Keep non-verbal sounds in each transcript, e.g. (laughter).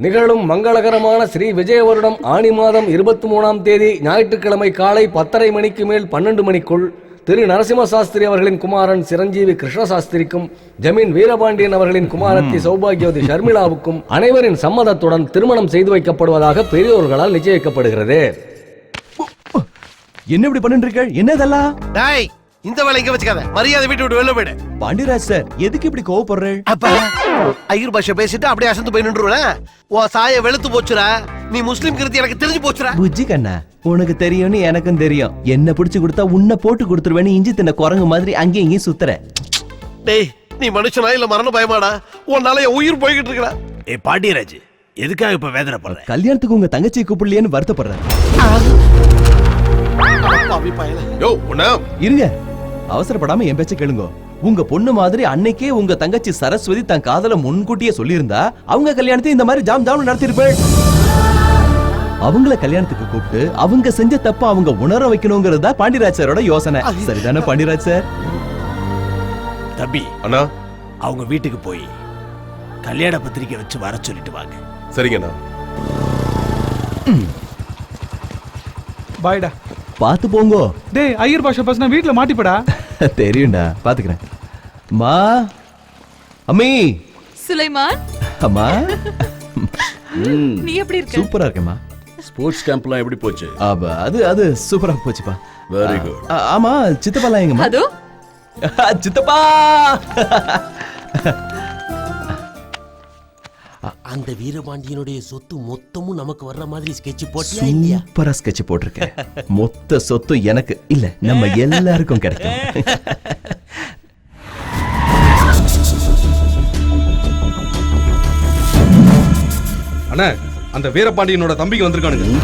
நிகழும் மங்களகரமான ஸ்ரீ விஜய வருடம் ஆணி மாதம் இருபத்தி மூணாம் தேதி ஞாயிற்றுக்கிழமை காலை பத்தரை மணிக்கு மேல் பன்னெண்டு மணிக்குள் திரு நரசிம்ம சாஸ்திரி அவர்களின் குமாரன் சிரஞ்சீவி கிருஷ்ண சாஸ்திரிக்கும் ஜமீன் வீரபாண்டியன் அவர்களின் குமாரத்தி சௌபாகியவதி ஷர்மிளாவுக்கும் அனைவரின் சம்மதத்துடன் திருமணம் செய்து வைக்கப்படுவதாக பெரியோர்களால் நிச்சயிக்கப்படுகிறது. என்ன இப்படி பண்ணிட்டு இருக்க என்ன இதெல்லாம் டேய் இந்த வேலை இங்க வச்சுக்காத. மரியாதை வீட்டு விட்டு வெளில போயிடு. பாண்டியராஜ் சார் எதுக்கு இப்படி கோவப்படுற? அப்ப ஐயர் பாஷை பேசிட்டு அப்படியே அசந்து போய் நின்றுவேன் உன் சாய வெளுத்து போச்சுடா. நீ முஸ்லீம் கிருத்தி எனக்கு தெரிஞ்சு போச்சுடா. புஜ்ஜி கண்ணா உனக்கு தெரியும்னு எனக்கும் தெரியும். என்ன புடிச்சு கொடுத்தா உன்னை போட்டு கொடுத்துருவேன்னு இஞ்சி தின்ன குரங்கு மாதிரி அங்கேயும் இங்கேயும் சுத்துற. டேய் நீ மனுஷனா இல்ல மரண பயமாடா? உன்னால என் உயிர் போய்கிட்டு இருக்கா ஏ பாண்டியராஜ் எதுக்காக இப்ப வேதனைப்படுற? கல்யாணத்துக்கு உங்க தங்கச்சியை கூப்பிடலையேன்னு வருத்தப்படுறேன். இருங்க. அவசரப்படாம என் பேச்ச கேளுங்க. உங்க பொண்ணு மாதிரி அன்னைக்கே உங்க தங்கச்சி சரஸ்வதி தன் காதல முன்கூட்டியே சொல்லியிருந்தா அவங்க கல்யாணத்தை இந்த மாதிரி ஜாம் ஜாம் நடத்திருப்பேன் அவங்கள கல்யாணத்துக்கு கூப்பிட்டு அவங்க செஞ்ச தப்ப அவங்க உணர வைக்கணுங்கிறது தான் பாண்டியராஜ் சாரோட யோசனை சரிதானே பாண்டியராஜ் சார்? தம்பி அண்ணா. அவங்க வீட்டுக்கு போய் கல்யாண பத்திரிக்கை வச்சு வர சொல்லிட்டு வாங்க. சரிங்கண்ணா பாய்டா. பாத்து போங்கோ. டேய் ஐயர் பாஷா பேசினா வீட்ல மாட்டிப்படா. (laughs) தெரியும்டா பாத்துக்கிறேன். அம்மா அம்மி. சுலைமான். அம்மா. நீ எப்படி இருக்க? சூப்பரா இருக்கேம்மா. ஸ்போர்ட்ஸ் கேம்ப்லாம் எப்படி போச்சு? அப்ப அது அது சூப்பரா போச்சுப்பா. Good. ஆ, ஆமா சித்தப்பாலாம் எங்கம்மா? அதோ. (laughs) சித்தப்பா! (laughs) அந்த வீரபாண்டியனுடைய சொத்து மொத்தமும் நமக்கு வர்ற மாதிரி ஸ்கெட்ச் போட்டியா இல்லையா? சூப்பரா ஸ்கெட்ச் போட்டிருக்கேன். மொத்த சொத்து எனக்கு. இல்ல நம்ம எல்லாருக்கும் கிடைக்கும். அண்ணா அந்த வீரபாண்டியனோட தம்பிங்க வந்திருக்கானுங்க.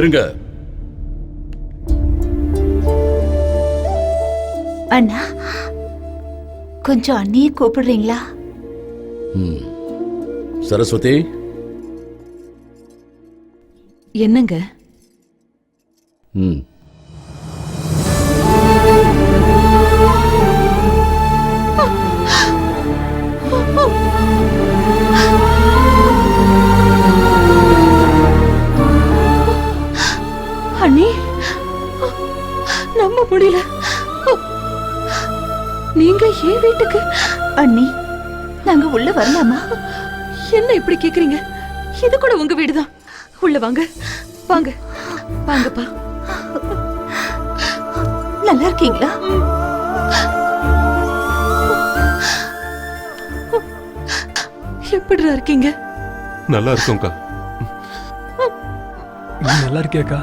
இருங்க. அண்ணா கொஞ்சம் அண்ணியை கூப்பிடுறீங்களா? ம். சரஸ்வதி? என்னங்க? ம். நீங்க ஏன் வீட்டுக்கு? அண்ணி நாங்க உள்ள வரலாமா? என்ன இப்படி கேக்குறீங்க? இது கூட உங்க வீடுதான். உள்ள வாங்க. வாங்க. வாங்கப்பா. நல்லா இருக்கீங்களா? எப்படிடா இருக்கீங்க? நல்லா இருக்கும்க்கா. நல்லா இருக்கியாக்கா?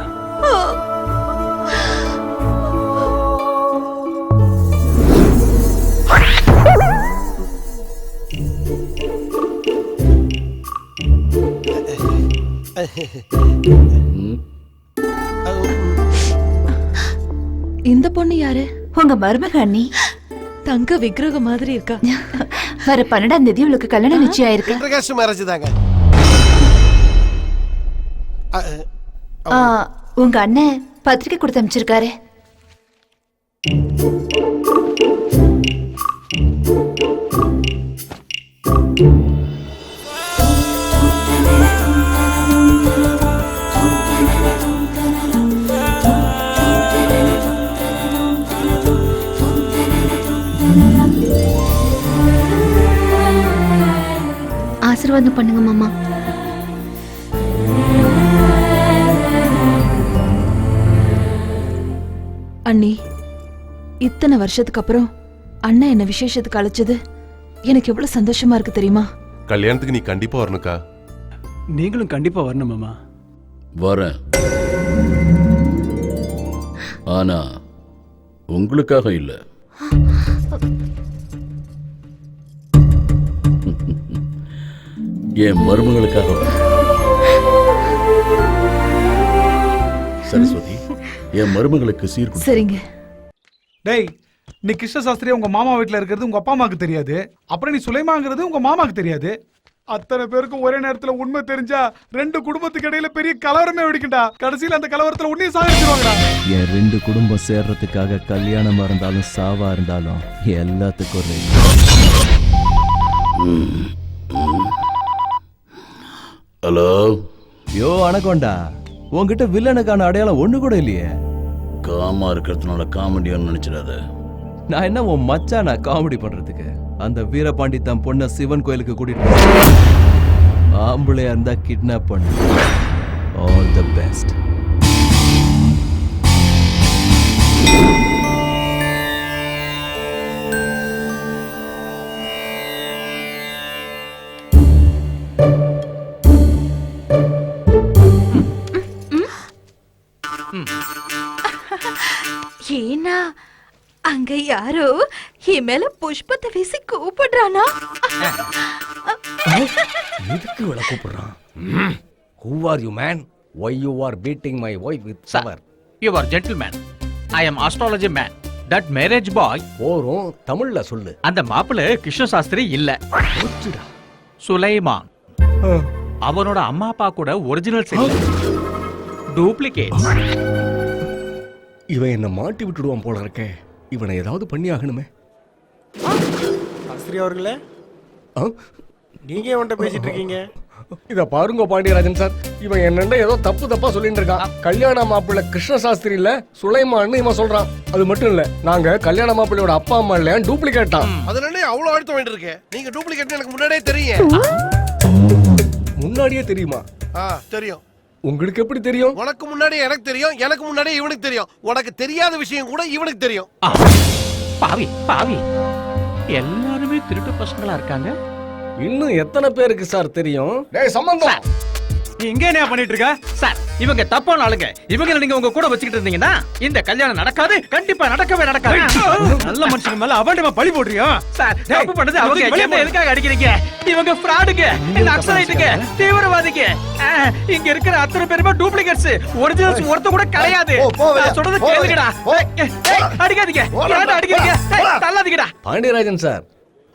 இந்த பொண்ணு யாரு? உங்க மருமக அண்ணி தங்க விக்கிரகம் மாதிரி இருக்கா. வர பன்னெண்டாம் தேதி உங்களுக்கு கல்யாணம் நிச்சயம் ஆயிருக்கு. இன்டர்காஸ்ட் மேரேஜ் தாங்க. உங்க அண்ணன் பத்திரிக்கை கொடுத்து அமைச்சிருக்காரு. ஆசீர்வாதம் பண்ணுங்க மாமா. அண்ணி இத்தனை வருஷத்துக்கு அப்புறம் அண்ணன் என்ன விசேஷத்துக்கு அழைச்சது? எனக்கு எவ்வளவு சந்தோஷமா இருக்கு தெரியுமா? கல்யாணத்துக்கு நீ கண்டிப்பா வரணுக்கா நீங்களும் கண்டிப்பா வரணும் மாமா. வரேன். ஆனா உங்களுக்காக இல்ல. என் மருமகளுக்காக வரேன். சரஸ்வதி என் மருமகளுக்கு சீர். சரிங்க. டேய் நீ கிருஷ்ண சாஸ்திரி உங்க மாமா வீட்ல இருக்கிறது உங்க அப்பா அம்மாக்கு தெரியாது. அப்புறம் நீ சுலைமாங்கிறது உங்க மாமாக்கு தெரியாது. அத்தனை பேருக்கும் ஒரே நேரத்துல உண்மை தெரிஞ்சா ரெண்டு குடும்பத்துக்கு இடையில பெரிய கலவரமே வெடிக்கும்டா. கடைசியில அந்த கலவரத்துல உன்னையும் சாகிச்சிருவாங்கடா என் ரெண்டு குடும்பம் சேர்றதுக்காக கல்யாணமா இருந்தாலும் சாவா இருந்தாலும் எல்லாத்துக்கும் ready. ஹலோ? யோ அனகொண்டா உன்கிட்ட வில்லனுக்கான அடையாளம் ஒண்ணு கூட இல்லையே. காமா இருக்கிறதுனால காமெடியான்னு நினைச்சிடாத. நான் என்ன உன் மச்சானா காமெடி பண்றதுக்கு? அந்த வீரபாண்டி தன் பொண்ணை சிவன் கோயிலுக்கு கூட்டிட்டு. ஆம்பளையா இருந்தா கிட்னாப் பண்ணு. ஆல் தி பெஸ்ட் யாரோ என் மேல புஷ்பத்தை வீசி கூப்பிடுறானா? எதுக்கு இவளை கூப்பிடுறான்? Who are you man why you are beating my wife with shower you are gentleman I am astrology man that marriage boy போரும் தமிழ்ல சொல்லு. அந்த மாப்பிள்ள கிருஷ்ண சாஸ்திரி இல்ல. சுலைமான். அவனோட அம்மா அப்பா கூட ஒரிஜினல் சரி டூப்ளிகேட் இவன் என்ன மாட்டி விட்டுடுவான் போல இருக்கே. இவனை ஏதாவது பண்ணி ஆகணுமே சாஸ்திரி அவர்களே. ஆ? நீங்க அவன்கிட்ட பேசிட்டு இருக்கீங்க? இத பாருங்க பாண்டியராஜன் சார். இவன் என்னண்ட ஏதோ தப்பு தப்பா சொல்லிட்டு இருக்கான். கல்யாண மாப்பிள்ளை கிருஷ்ண சாஸ்திரி இல்ல சுலைமான்னு இவன் சொல்றான். அது மட்டும் இல்ல நாங்க கல்யாண மாப்பிள்ளையோட அப்பா அம்மா இல்ல டூப்ளிகேட் தான் அதுல என்ன அவ்வளவு அழுத்த வேண்டியிருக்கு நீங்க டூப்ளிகேட் எனக்கு முன்னாடியே தெரியும். முன்னாடியே தெரியுமா? ஆ தெரியும். உங்களுக்கு எப்படி தெரியும்? உனக்கு முன்னாடி எனக்கு தெரியும் எனக்கு முன்னாடி இவனுக்கு தெரியும். உனக்கு தெரியாத விஷயம் கூட இவனுக்கு தெரியும். பாவி பாவி. எல்லாருமே திருட்டு பசங்களா இருக்காங்க? இன்னும் எத்தனை பேருக்கு சார் தெரியும்? டேய் சம்பந்தம். நீ இங்க என்ன பண்ணிட்டு இருக்க? சார் இவங்க தப்பான ஆளுங்க. இவங்க நீங்க உங்க கூட வச்சுக்கிட்டு இருந்தீங்கன்னா இந்த கல்யாணம் நடக்காது கண்டிப்பா நடக்கவே நடக்காது. நல்ல மனுஷங்க மேல அவன்கிட்ட பழி போடுறியா? சார் தப்பு பண்ணது அவங்க என்ன எதுக்காக அடிக்கிறீங்க? இவங்க ஃப்ராடுங்க நக்சலைட்டுங்க தீவிரவாதிங்க. இங்க இருக்கிற அத்தனை பேருமே டூப்ளிகேட்ஸ் ஒரிஜினல்ஸ் ஒருத்த கூட கிடையாது. நான் சொல்றது கேளுங்கடா. அடிக்காதீங்க. ஏய், தள்ளாதீங்கடா. பாண்டியராஜன் சார்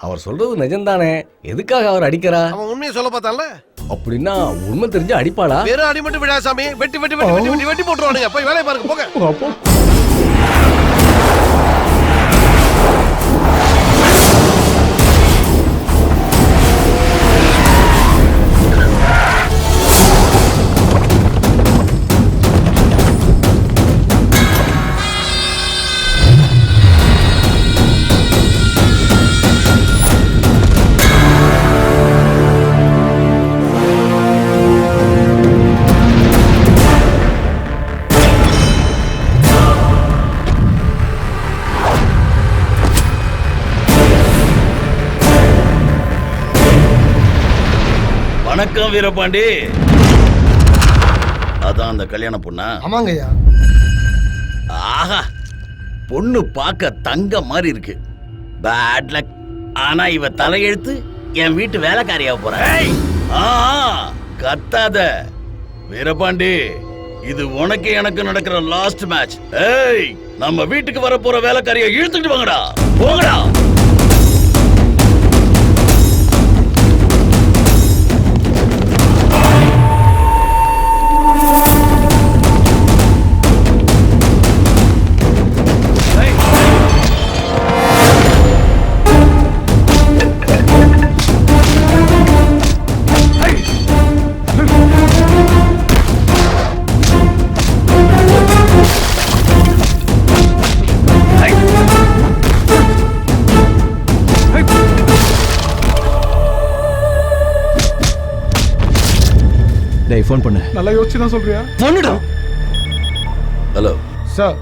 அவர் சொல்றது நிஜம்தானே? எதுக்காக அவர் அடிக்கிறா? அவன் உண்மையை சொல்ல பார்த்தான்ல? அப்படின்னா உண்மை தெரிஞ்சு அடிப்பாளா? வெறும் அடி மட்டும் விடா சாமி. வெட்டி வெட்டி வெட்டி வெட்டி வெட்டி போட்டுருவானுங்க. போய் வேலையை பாருங்க போங்க. வணக்கம் வீரபாண்டி. அதான் அந்த கல்யாண பொண்ணா? ஆமாங்கய்யா. ஆஹா பொண்ணு பார்க்க தங்க மாதிரி இருக்கு. பேட் லக் ஆனா இவ தலையெழுத்து என் வீட்டு வேலைக்காரியா போற. ஆ கத்தாத. வீரபாண்டி இது உனக்கு எனக்கு நடக்கிற லாஸ்ட் மேட்ச் ஏய் நம்ம வீட்டுக்கு வர போற வேலைக்காரியை இழுத்துட்டு வாங்கடா. போங்கடா. டேய் ஃபோன் பண்ணு. நல்லா யோசிச்சு தான் சொல்றியா ஹலோ சார்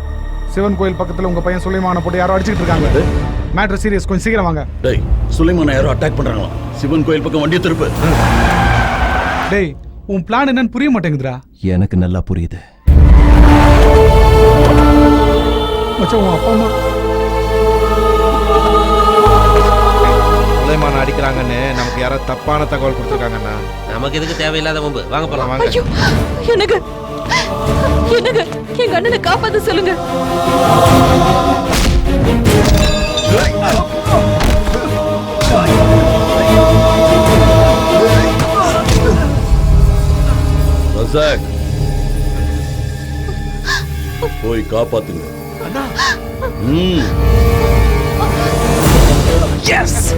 சிவன் கோயில் பக்கத்துல உங்க பையன் சுலைமான போட்டு யாரோ அடிச்சிட்டு இருக்காங்க. மேட்ரு சீரியஸ் கொஞ்சம் சீக்கிரம் வாங்க. டேய் சுலைமான யாரோ அட்டாக் பண்றாங்களாம் சிவன் கோயில் பக்கம் வண்டியை திருப்பு. டேய் உன் பிளான் என்னன்னு புரிய மாட்டேங்குதுடா. எனக்கு நல்லா புரியுது. மச்சான் உன் அப்பா அம்மா சுலைமான் அடிக்கிறாங்கன்னு நமக்கு யாரோ தப்பான தகவல் கொடுத்துருக்காங்கண்ணா. நமக்கு எதுக்கு தேவையில்லாத வம்பு? வாங்க போலாம். வாங்க. ஐயோ எனக்கு எனக்கு எங்க அண்ணனை காப்பாத்த சொல்லுங்க. போய் காப்பாத்துங்க. ம். Yes!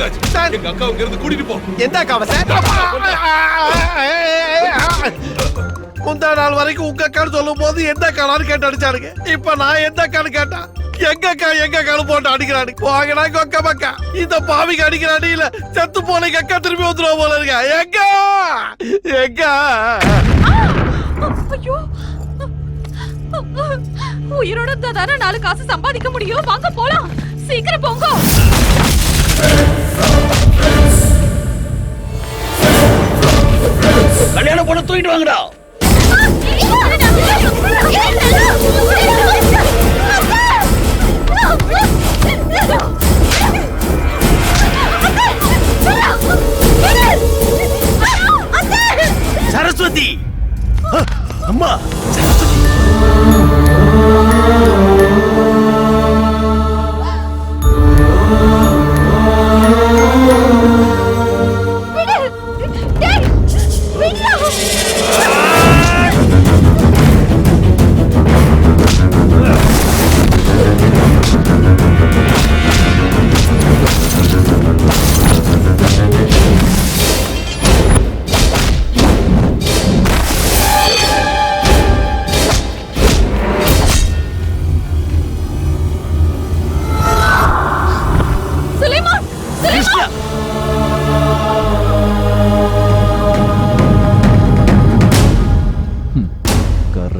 சார் எங்க அக்கா இங்க இருந்து கூட்டிட்டு போ எந்த அக்காவை சார் முந்தா நாள் வரைக்கும் உங்க அக்கான்னு சொல்லும் போது எந்த அக்கானு கேட்டு அடிச்சானுங்க இப்ப நான் எந்த அக்கான்னு கேட்டா எங்க அக்கா எங்க அக்கானு போட்டு அடிக்கிறானு கொக்க மக்கா இந்த பாவிக்கு அடிக்கிற அடியில செத்து போன அக்கா திரும்பி வந்துருவா போல இருக்கா எங்க எங்க உயிரோட இருந்தா தானே நாலு காசு சம்பாதிக்க முடியும் வாங்க போலாம் சீக்கிரம் போங்க கல்யாணம் பண்ண தூக்கிட்டு வாங்கடா. சரஸ்வதி. அம்மா. சுலைமான்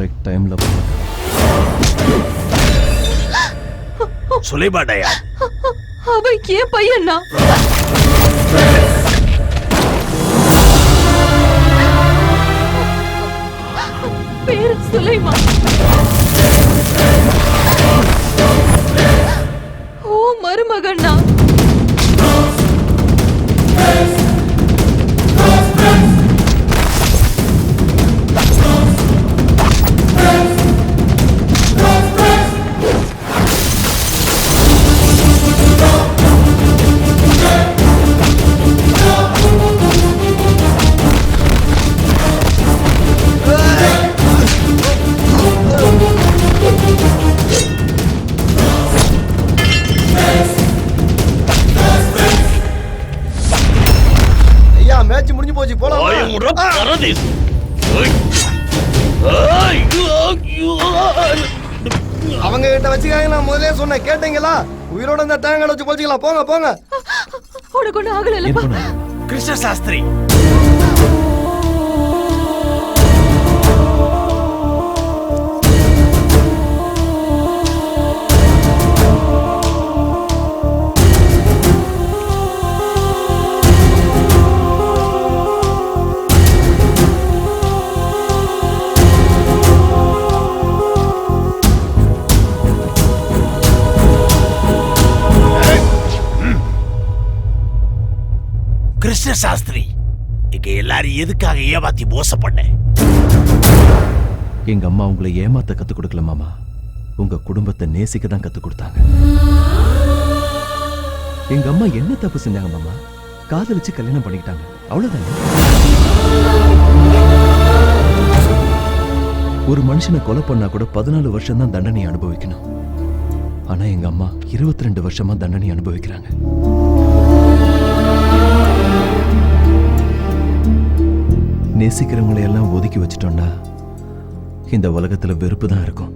கரெக்ட் டைம்ல சுலைமாடையா அவன் ஏன் பையனா பேரு சுலைமான் ஓ மருமகண்ணா உயிரோட இந்த டேங்கல வச்சு பொழிச்சிக்கலாம். போங்க போங்க. உனக்கு ஒண்ணு ஆகலப்பா கிருஷ்ண சாஸ்திரி கிருஷ்ண சாஸ்திரி. இங்க எல்லாரும் எதுக்காக ஏமாத்தி மோசம் பண்ண? எங்க அம்மா உங்களை ஏமாத்த கத்து கொடுக்கல மாமா. உங்க குடும்பத்தை நேசிக்க தான் கத்து கொடுத்தாங்க. எங்க அம்மா என்ன தப்பு செஞ்சாங்க மாமா? காதலிச்சு கல்யாணம் பண்ணிக்கிட்டாங்க. அவ்வளவுதானே? ஒரு மனுஷனை கொலை பண்ணா கூட பதினாலு வருஷம் தான் தண்டனை அனுபவிக்கணும். ஆனா எங்க அம்மா இருபத்தி ரெண்டு வருஷமா தண்டனை அனுபவிக்கிறாங்க. நேசிக்கிறவங்களை எல்லாம் ஒதுக்கி வச்சிட்டோம்னா இந்த உலகத்துல வெறுப்பு தான் இருக்கும்.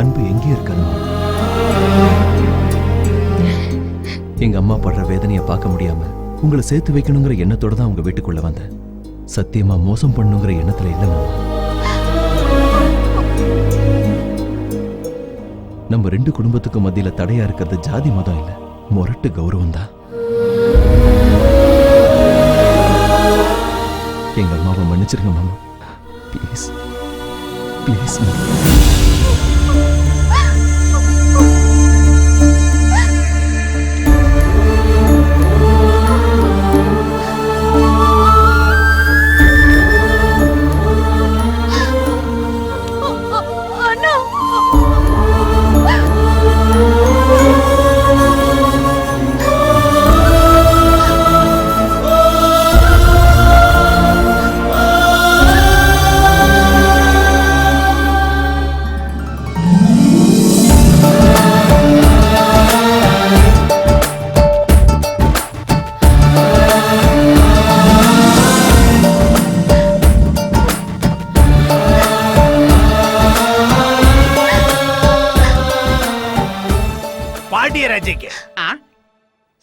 அன்பு எங்கே இருக்கணும் எங்க அம்மா படுற வேதனையை பார்க்க முடியாம உங்களை சேர்த்து வைக்கணுங்கிற எண்ணத்தோட தான் உங்க வீட்டுக்குள்ள வந்தேன். சத்தியமா மோசம் பண்ணுங்கிற எண்ணத்துல இல்ல மாமா நம்ம ரெண்டு குடும்பத்துக்கும் மத்தியில தடையா இருக்கிறது ஜாதி மதம் இல்ல. முரட்டு கௌரவம் தான். எங்கள் அம்மாவை மன்னிச்சிருங்க மாமா. ப்ளீஸ் ப்ளீஸ் மாமா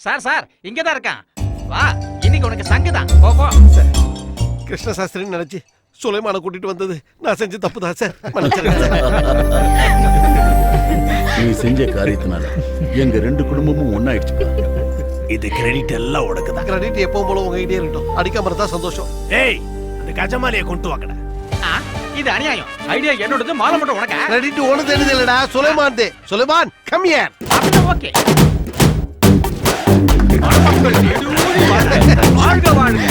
சார் சார் இங்க தான் இருக்கான். வா இன்னைக்கு உனக்கு சங்கு தான். போ போ. கிருஷ்ண சாஸ்திரின்னு நினைச்சு சுலைமான கூட்டிட்டு வந்தது நான் செஞ்ச தப்பு தான் சார். மன்னிச்சிருங்க சார். நீ செஞ்ச காரியத்தினால எங்க ரெண்டு குடும்பமும் ஒன்னாயிடுச்சுப்பா இது கிரெடிட் எல்லாம் உனக்கு தான். கிரெடிட் எப்பவும் போல உங்ககிட்டயே இருக்கட்டும். அடிக்காம இருந்தா சந்தோஷம். ஏய் அந்த கஜமாலியை கொண்டு வாங்கடா. ஆ, இது அநியாயம். ஐடியா என்னோடது மாலை மட்டும் உனக்கு? கிரெடிட் ஒண்ணு தெரியுது இல்லடா? சுலைமான் தே சுலைமான் கம் ஹியர் ஓகே. வாழ்க வாழ்க.